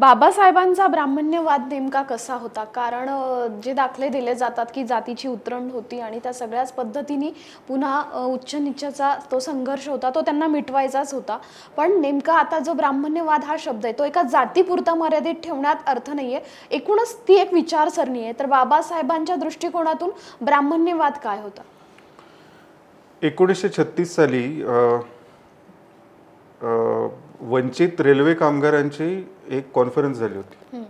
बाबासाहेबांचा ब्राह्मण्यवाद नेमका कसा होता? कारण जे दाखले दिले जातात की जातीची उतरंड होती आणि त्या सगळ्याच पद्धतीने पुन्हा उच्च निच्चचा तो संघर्ष होता तो त्यांना मिटवायचाच होता. पण नेमका आता जो ब्राह्मण्यवाद हा शब्द आहे तो एका जातीपुरता मर्यादित ठेवण्यात अर्थ नाहीये. एकूणच ती एक विचारसरणी आहे. तर बाबासाहेबांच्या दृष्टिकोनातून ब्राह्मण्यवाद काय होता? एकोणीसशे छत्तीस साली वंचित रेल्वे कामगारांची एक कॉन्फरन्स झाली होती.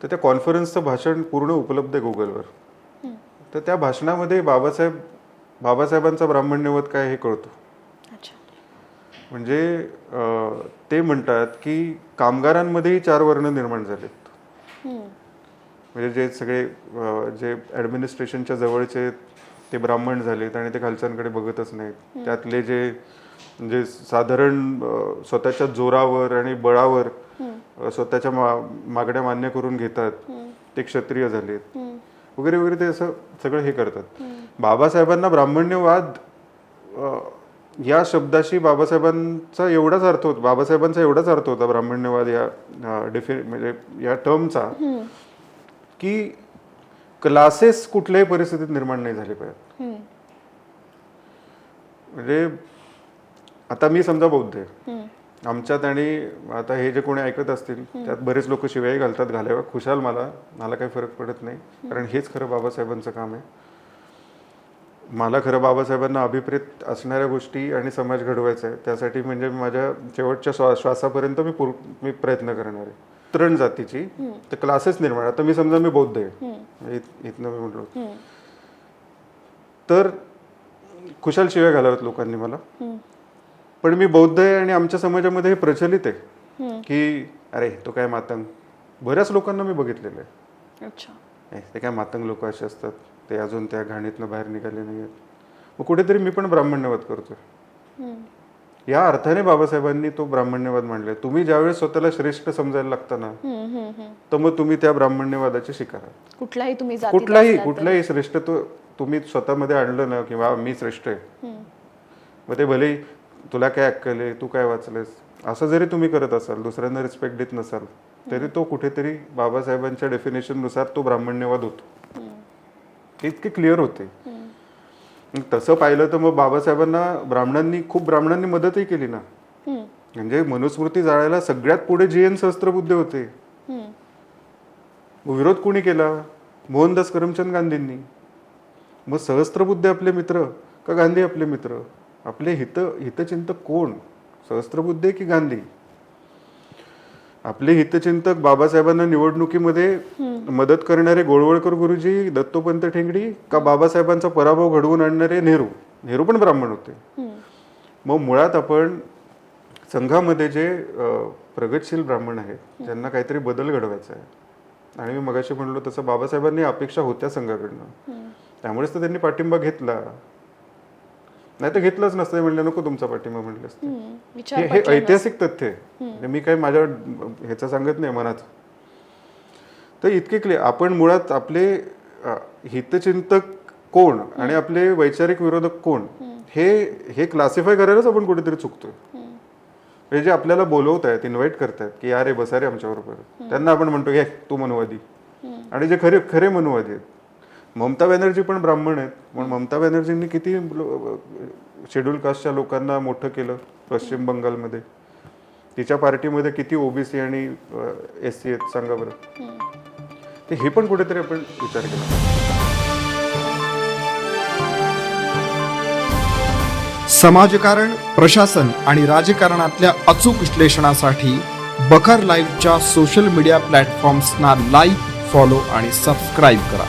तर त्या कॉन्फरन्सचं भाषण पूर्ण उपलब्ध आहे गुगलवर तर त्या भाषणामध्ये बाबासाहेब बाबासाहेबांचा ब्राह्मण्यवध काय हे कळतो. म्हणजे ते म्हणतात की कामगारांमध्येही चार वर्ण निर्माण झालेत. म्हणजे जे सगळे जे ॲडमिनिस्ट्रेशनच्या जवळचे ते ब्राह्मण झालेत आणि ते खालच्यांकडे बघतच नाहीत. त्यातले जे म्हणजे साधारण स्वतःच्या जोरावर आणि बळावर स्वतःच्या मागण्या मान्य करून घेतात. ते क्षत्रिय झालेत. वगैरे वगैरे ते असं सगळं हे करतात. बाबासाहेबांना ब्राह्मण्यवाद या शब्दाशी बाबासाहेबांचा एवढाच अर्थ होता बाबासाहेबांचा एवढाच अर्थ होता ब्राह्मण्यवाद या डेफि म्हणजे या टर्मचा की क्लासेस कुठल्याही परिस्थितीत निर्माण नाही झाले पाहिजेत. म्हणजे आता मी समजा बौद्ध आहे. आमच्यात आणि आता हे जे कोणी ऐकत असतील त्यात बरेच लोक शिवाय घालतात घालाव्या खुशाल मला मला काही फरक पडत नाही. कारण हेच खरं बाबासाहेबांचं काम आहे. मला खरं बाबासाहेबांना अभिप्रेत असणाऱ्या गोष्टी आणि समाज घडवायचा आहे. त्यासाठी म्हणजे माझ्या शेवटच्या श्वा श्वासापर्यंत मी मी प्रयत्न करणार आहे. तरण जातीची तर क्लासेस निर्माण. आता मी समजा मी बौद्ध आहे. इथनं मी म्हटलो. तर खुशाल शिव्या घालाव्यात लोकांनी मला. पण मी बौद्ध आहे आणि आमच्या समाजामध्ये हे प्रचलित आहे. की अरे तो काय मातंग. बऱ्याच लोकांना मी बघितलेलं आहे. अच्छा. ते काय मातंग लोक असे असतात. ते अजून त्या घाणीतनं बाहेर निघाले नाही आहेत. मग कुठेतरी मी पण ब्राह्मण्यवाद करतोय. या अर्थाने बाबासाहेबांनी तो ब्राह्मण्यवाद मांडलाय. तुम्ही ज्यावेळेस स्वतःला श्रेष्ठ समजायला लागता ना तर मग तुम्ही त्या ब्राह्मण्यवादाचे शिकार कुठलाही तुम्ही कुठलाही. कुठलाही श्रेष्ठत्व तुम्ही स्वतःमध्ये आणलं ना किंवा मी श्रेष्ठ आहे. मग ते भले तुला काय अक्कल आहे? तू काय वाचलंस असं जरी तुम्ही करत असाल दुसऱ्यांना रिस्पेक्ट देत नसाल तरी तो कुठेतरी बाबासाहेबांच्या डेफिनेशननुसार तो ब्राह्मण्यवाद होतो. इतके क्लिअर होते. तसं पाहिलं तर मग बाबासाहेबांना ब्राह्मणांनी खूप ब्राह्मणांनी मदतही केली ना. म्हणजे मनुस्मृती जाळायला सगळ्यात पुढे जी एन सहस्त्रबुद्धे होते. विरोध कोणी केला? मोहनदास करमचंद गांधींनी. मग सहस्त्रबुद्धे आपले मित्र का गांधी आपले मित्र? आपले हित हितचिंतक कोण? सहस्त्रबुद्धे की गांधी? आपले हितचिंतक बाबासाहेबांना निवडणुकीमध्ये मदत करणारे गोळवळकर गुरुजी दत्तोपंत ठेंगडी का बाबासाहेबांचा पराभव घडवून आणणारे नेहरू? नेहरू पण ब्राह्मण होते. मग मुळात आपण संघामध्ये जे प्रगतशील ब्राह्मण आहेत ज्यांना काहीतरी बदल घडवायचा आहे. आणि मी मगाशी म्हणलो तसं बाबासाहेबांनी अपेक्षा होत्या संघाकडनं. त्यामुळेच तर त्यांनी पाठिंबा घेतला. नाही तर घेतलंच नसतं. म्हणलं नको तुमचा पाठिंबा म्हणलं असतं. हे हे ऐतिहासिक तथ्य आहे. मी काही माझ्या ह्याचं सांगत नाही मनात तर इतके क्लिअर आपण मुळात आपले हितचिंतक कोण आणि आपले वैचारिक विरोधक कोण हे हे क्लासिफाय करायलाच आपण कुठेतरी चुकतोय. म्हणजे जे आपल्याला बोलवत आहेत इन्व्हाइट करतायत की अरे बसा रे आमच्याबरोबर. त्यांना आपण म्हणतो घे तू मनुवादी. आणि जे खरे खरे मनुवादी आहेत ममता बॅनर्जी पण ब्राह्मण आहेत. पण ममता बॅनर्जींनी किती शेड्यूल कास्टच्या लोकांना मोठं केलं पश्चिम बंगालमध्ये. तिच्या पार्टीमध्ये किती ओबीसी आणि एस सी आहेत सांगा बरं. ते हे पण कुठेतरी आपण विचार केला. समाजकारण प्रशासन आणि राजकारणातल्या अचूक विश्लेषणासाठी बखर लाईव्हच्या सोशल मीडिया प्लॅटफॉर्म्सना लाईक फॉलो आणि सबस्क्राईब करा.